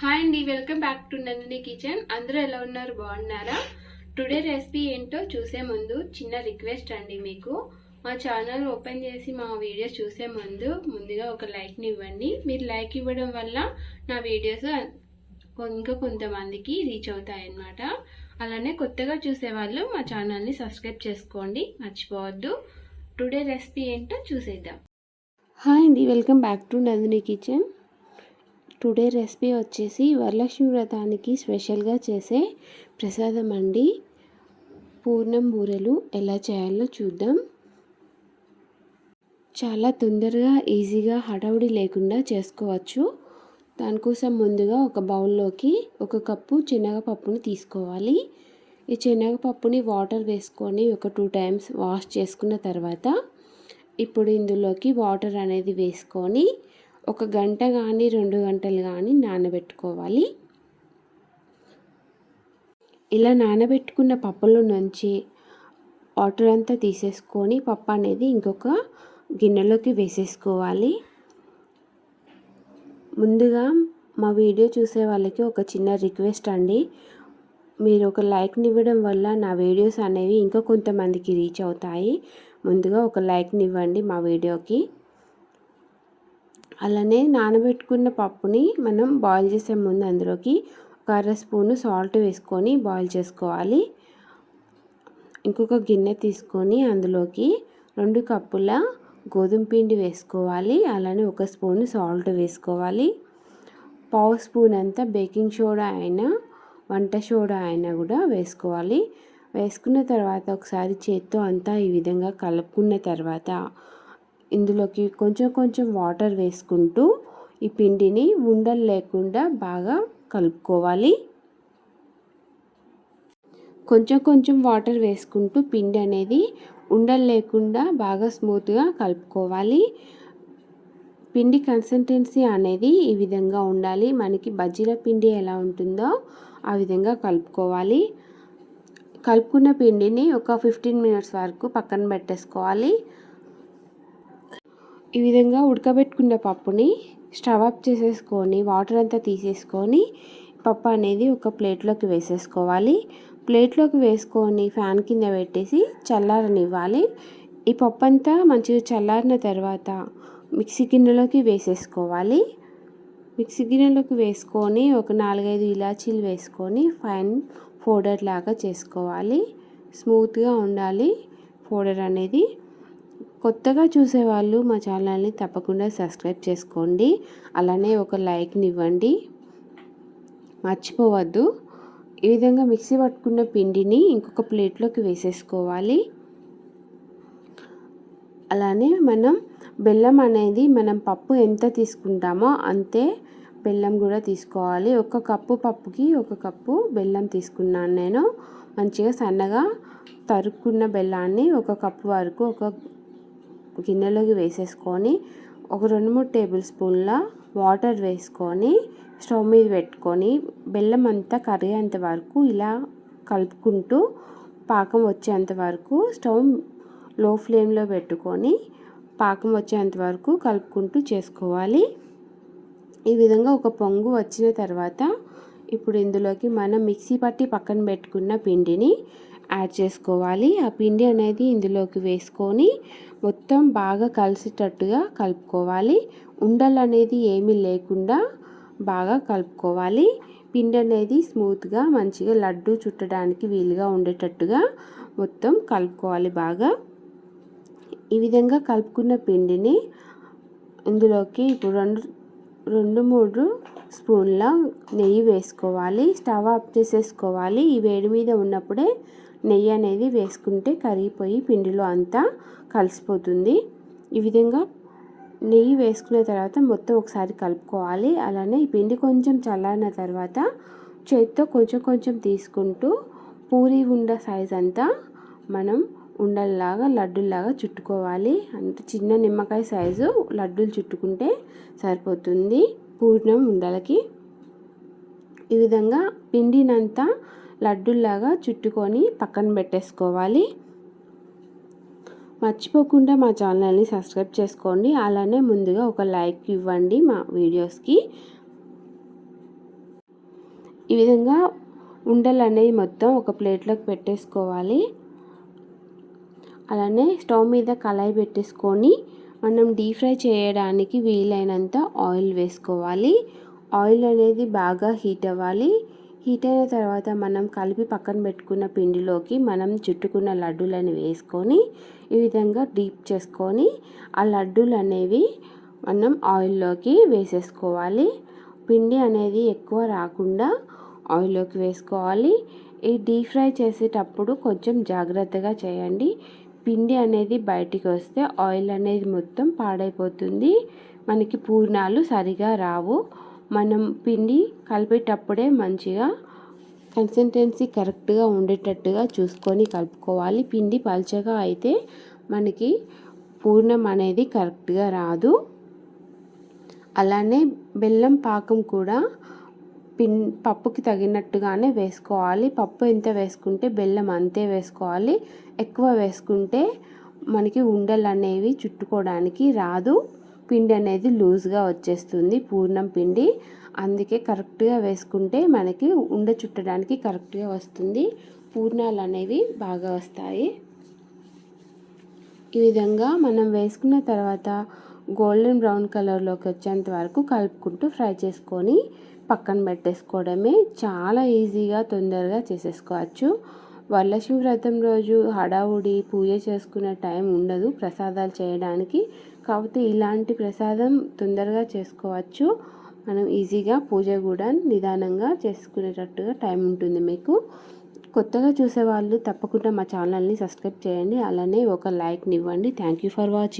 Hi అండి welcome back to Nandini kitchen అందరూ ఎలా ఉన్నారు? బాగున్నారా? టుడే రెసిపీ ఏంటో చూసే ముందు చిన్న రిక్వెస్ట్ అండి మీకు. మా ఛానల్ ఓపెన్ చేసి మా వీడియోస్ చూసే ముందు ముందుగా ఒక లైక్ని ఇవ్వండి. మీరు లైక్ ఇవ్వడం వల్ల నా వీడియోస్ ఇంకా కొంతమందికి రీచ్ అవుతాయి అన్నమాట అలానే కొత్తగా చూసే వాళ్ళు మా ఛానల్ని సబ్స్క్రైబ్ చేసుకోండి. మర్చిపోవద్దు. టుడే రెసిపీ ఏంటో చూసేద్దాం. హాయ్ అండి welcome back to Nandini kitchen today recipe వచ్చేసి వరలక్ష్మి వ్రతానికి స్పెషల్గా చేసే ప్రసాదం అండి. పూర్ణం బూరెలు ఎలా చేయాలో చూద్దాం. చాలా తొందరగా ఈజీగా హడావుడి లేకుండా చేసుకోవచ్చు. దానికోసం ముందుగా ఒక బౌల్లోకి ఒక కప్పు శనగపప్పుని తీసుకోవాలి. ఈ శనగపప్పుని వాటర్ వేసుకొని ఒక టూ టైమ్స్ వాష్ చేసుకున్న తర్వాత ఇప్పుడు ఇందులోకి వాటర్ అనేది వేసుకొని ఒక గంట కానీ రెండు గంటలు కానీ నానబెట్టుకోవాలి. ఇలా నానబెట్టుకున్న పప్పులో నుంచి వాటర్ అంతా తీసేసుకొని పప్పు అనేది ఇంకొక గిన్నెలోకి వేసేసుకోవాలి. ముందుగా మా వీడియో చూసే వాళ్ళకి ఒక చిన్న రిక్వెస్ట్ అండి. మీరు ఒక లైక్ని ఇవ్వడం వల్ల నా వీడియోస్ అనేవి ఇంకా కొంతమందికి రీచ్ అవుతాయి. ముందుగా ఒక లైక్ని ఇవ్వండి మా వీడియోకి. అలానే నానబెట్టుకున్న పప్పుని మనం బాయిల్ చేసే ముందు అందులోకి ఒక అర స్పూను సాల్ట్ వేసుకొని బాయిల్ చేసుకోవాలి. ఇంకొక గిన్నె తీసుకొని అందులోకి రెండు కప్పుల గోధుమ పిండి వేసుకోవాలి. అలానే ఒక స్పూన్ సాల్ట్ వేసుకోవాలి. పావు స్పూన్ అంతా బేకింగ్ సోడా అయినా వంట సోడా అయినా కూడా వేసుకోవాలి. వేసుకున్న తర్వాత ఒకసారి చేత్తో అంతా ఈ విధంగా కలుపుకున్న తర్వాత ఇందులోకి కొంచెం కొంచెం వాటర్ వేసుకుంటూ ఈ పిండిని ఉండలు లేకుండా బాగా కలుపుకోవాలి. కొంచెం కొంచెం వాటర్ వేసుకుంటూ పిండి అనేది ఉండలు లేకుండా బాగా స్మూత్గా కలుపుకోవాలి. పిండి కన్సిస్టెన్సీ అనేది ఈ విధంగా ఉండాలి. మనకి బజ్జీల పిండి ఎలా ఉంటుందో ఆ విధంగా కలుపుకోవాలి. కలుపుకున్న పిండిని ఒక ఫిఫ్టీన్ మినిట్స్ వరకు పక్కన పెట్టేసుకోవాలి. ఈ విధంగా ఉడకబెట్టుకున్న పప్పుని స్టవ్ అప్ చేసేసుకొని వాటర్ అంతా తీసేసుకొని పప్పు అనేది ఒక ప్లేట్లోకి వేసేసుకోవాలి. ప్లేట్లోకి వేసుకొని ఫ్యాన్ కింద పెట్టేసి చల్లారనివ్వాలి. ఈ పప్పు అంతా మంచిగా చల్లారిన తర్వాత మిక్సీ గిన్నెలోకి వేసేసుకోవాలి. మిక్సీ గిన్నెలోకి వేసుకొని ఒక నాలుగైదు ఇలాచీలు వేసుకొని ఫైన్ పౌడర్ లాగా చేసుకోవాలి. స్మూత్గా ఉండాలి పౌడర్ అనేది. కొత్తగా చూసేవాళ్ళు మా ఛానల్ని తప్పకుండా సబ్స్క్రైబ్ చేసుకోండి. అలానే ఒక లైక్ని ఇవ్వండి. మర్చిపోవద్దు. ఈ విధంగా మిక్సీ పట్టుకున్న పిండిని ఇంకొక ప్లేట్లోకి వేసేసుకోవాలి. అలానే మనం బెల్లం అనేది మనం పప్పు ఎంత తీసుకుంటామో అంతే బెల్లం కూడా తీసుకోవాలి. ఒక కప్పు పప్పుకి ఒక కప్పు బెల్లం తీసుకున్నాను నేను. మంచిగా సన్నగా తరుక్కున్న బెల్లాన్ని ఒక కప్పు వరకు ఒక గిన్నెలోకి వేసేసుకొని ఒక రెండు మూడు టేబుల్ స్పూన్ల వాటర్ వేసుకొని స్టవ్ మీద పెట్టుకొని బెల్లం అంతా కరిగేంత వరకు ఇలా కలుపుకుంటూ పాకం వచ్చేంత వరకు స్టవ్లో ఫ్లేమ్లో పెట్టుకొని పాకం వచ్చేంత వరకు కలుపుకుంటూ చేసుకోవాలి. ఈ విధంగా ఒక పొంగు వచ్చిన తర్వాత ఇప్పుడు ఇందులోకి మనం మిక్సీ పట్టి పక్కన పెట్టుకున్న పిండిని యాడ్ చేసుకోవాలి. ఆ పిండి అనేది ఇందులోకి వేసుకొని మొత్తం బాగా కలిసేటట్టుగా కలుపుకోవాలి. ఉండలు అనేది ఏమీ లేకుండా బాగా కలుపుకోవాలి. పిండి అనేది స్మూత్గా మంచిగా లడ్డు చుట్టడానికి వీలుగా ఉండేటట్టుగా మొత్తం కలుపుకోవాలి బాగా. ఈ విధంగా కలుపుకున్న పిండిని ఇందులోకి ఇప్పుడు రెండు రెండు మూడు స్పూన్ల నెయ్యి వేసుకోవాలి. స్టవ్ ఆఫ్ చేసేసుకోవాలి. ఈ వేడి మీద ఉన్నప్పుడే నెయ్యి అనేది వేసుకుంటే కరిగిపోయి పిండిలో అంతా కలిసిపోతుంది. ఈ విధంగా నెయ్యి వేసుకున్న తర్వాత మొత్తం ఒకసారి కలుపుకోవాలి. అలానే ఈ పిండి కొంచెం చల్లారిన తర్వాత చేతితో కొంచెం కొంచెం తీసుకుంటూ పూరి ఉండ సైజ్ అంతా మనం ఉండల్లాగా లడ్డుల్లాగా చుట్టుకోవాలి. అంటే చిన్న నిమ్మకాయ సైజు లడ్డూలు చుట్టుకుంటే సరిపోతుంది. పూర్ణం ఉండలకి. ఈ విధంగా పిండినంతా లడ్డుల్లాగా చుట్టుకొని పక్కన పెట్టేసుకోవాలి. మర్చిపోకుండా మా ఛానల్ని సబ్స్క్రైబ్ చేసుకోండి. అలానే ముందుగా ఒక లైక్ ఇవ్వండి మా వీడియోస్కి. ఈ విధంగా ఉండలు అనేవి మొత్తం ఒక ప్లేట్లోకి పెట్టేసుకోవాలి. అలానే స్టవ్ మీద కళాయి పెట్టేసుకొని మనం డీప్ ఫ్రై చేయడానికి వీలైనంత ఆయిల్ వేసుకోవాలి. ఆయిల్ అనేది బాగా హీట్ అవ్వాలి. హీట్ అయిన తర్వాత మనం కలిపి పక్కన పెట్టుకున్న పిండిలోకి మనం చుట్టుకున్న లడ్డూలను వేసుకొని ఈ విధంగా డీప్ చేసుకొని ఆ లడ్డూలు అనేవి మనం ఆయిల్లోకి వేసేసుకోవాలి. పిండి అనేది ఎక్కువ రాకుండా ఆయిల్లోకి వేసుకోవాలి. ఈ డీప్ ఫ్రై చేసేటప్పుడు కొంచెం జాగ్రత్తగా చేయండి. పిండి అనేది బయటికి వస్తే ఆయిల్ అనేది మొత్తం పాడైపోతుంది. మనకి పూర్ణాలు సరిగా రావు. మనం పిండి కలిపేటప్పుడే మంచిగా కన్సిస్టెన్సీ కరెక్ట్గా ఉండేటట్టుగా చూసుకొని కలుపుకోవాలి. పిండి పల్చగా అయితే మనకి పూర్ణం అనేది కరెక్ట్గా రాదు. అలానే బెల్లం పాకం కూడా పిన్ పప్పుకి తగినట్టుగానే వేసుకోవాలి. పప్పు ఎంత వేసుకుంటే బెల్లం అంతే వేసుకోవాలి. ఎక్కువ వేసుకుంటే మనకి ఉండలు అనేవి చుట్టుకోవడానికి రాదు. పిండి అనేది లూజ్గా వచ్చేస్తుంది పూర్ణం పిండి. అందుకే కరెక్ట్గా వేసుకుంటే మనకి ఉండ చుట్టడానికి కరెక్ట్గా వస్తుంది. పూర్ణాలు అనేవి బాగా వస్తాయి. ఈ విధంగా మనం వేసుకున్న తర్వాత గోల్డెన్ బ్రౌన్ కలర్లోకి వచ్చేంత వరకు కలుపుకుంటూ ఫ్రై చేసుకొని పక్కన పెట్టేసుకోవడమే చాలా ఈజీగా తొందరగా చేసేసుకోవచ్చు. వరలక్ష్మి వ్రతం రోజు హడావుడి పూజ చేసుకునే టైం ఉండదు ప్రసాదాలు చేయడానికి. కాకపోతే ఇలాంటి ప్రసాదం తొందరగా చేసుకోవచ్చు. మనం ఈజీగా పూజ కూడా నిదానంగా చేసుకునేటట్టుగా టైం ఉంటుంది మీకు. కొత్తగా చూసేవాళ్ళు తప్పకుండా మా ఛానల్ని సబ్స్క్రైబ్ చేయండి. అలానే ఒక లైక్ని ఇవ్వండి. Thank you for watching.